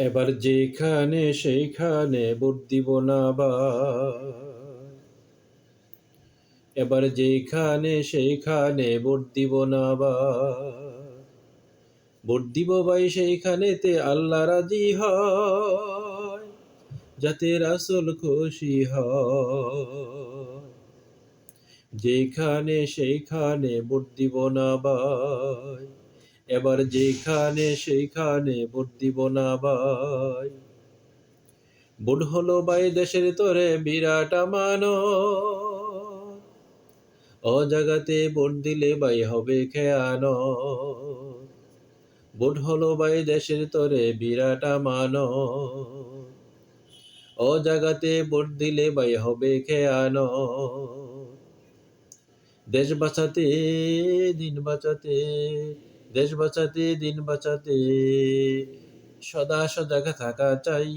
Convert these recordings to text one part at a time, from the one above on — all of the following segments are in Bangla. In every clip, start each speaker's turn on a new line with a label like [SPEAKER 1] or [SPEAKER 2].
[SPEAKER 1] এবার যেখানে সেইখানে ভোট দিব না বা। এবার যেখানে সেইখানে ভোট দিব না বা। ভোট দিব ভাই সেইখানেতে আল্লাহ রাজি হয়, যাতে রাসুল খুশি হয়। যেখানে সেইখানে ভোট দিব না এবার যেখানে সেইখানে ভোট দিব না ভাই। ভোট হলো ভাই দেশের তোরে বিরাট মানো ও জাগাতে ভোট দিলে ভাই হবে খেয়ানো ভোট হলো ভাই দেশের তোরে বিরাট মানো ও জাগাতে ভোট দিলে ভাই হবে খেয়ানো দেশ বাঁচাতে, দিন বাঁচাতে দেশ বাঁচাতে, দিন বাঁচাতে, সদা সজাগ থাকা চাই।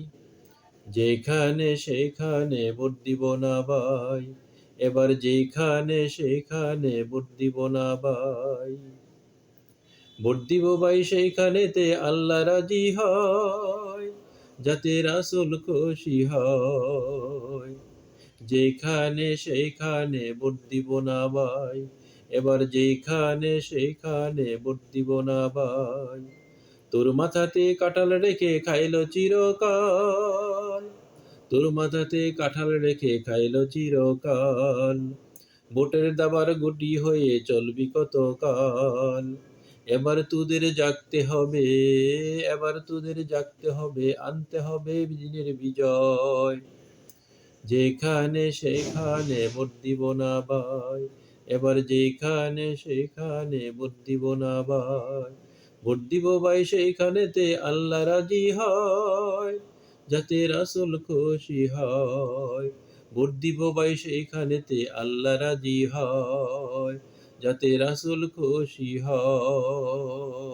[SPEAKER 1] যেখানে সেখানে ভোট দিব না ভাই, এবার যেখানে সেখানে ভোট দিব না ভাই। ভোট দিব ভাই সেইখানেতে আল্লাহ রাজি হয়, যাতে রাসুল খুশি হয়। যেখানে সেইখানে ভোট দিব না ভাই এবার যেখানে সেইখানে ভোট দিব না ভাই। তোর মাথাতে কাঁঠাল রেখে খাইল চিরকাল। তোর মাথাতে কাঁঠাল রেখে খাইল চিরকাল। ভোটের দাবার গুটি হয়ে চলবি কতকাল। এবার তোদের জাগতে হবে, এবার তোদের জাগতে হবে, আনতে হবে দিনের বিজয়। যেখানে সেখানে ভোট দিব না ভাই এবার যেখানে সেখানে ভোট দিব না ভাই। ভোট দিব ভাই সেইখানেতে আল্লাহ রাজি হয়, যাতে রাসুল খুশি হয়। ভোট দিব ভাই সেইখানেতে আল্লাহ রাজি হয়, যাতে রাসুল খুশি হয়।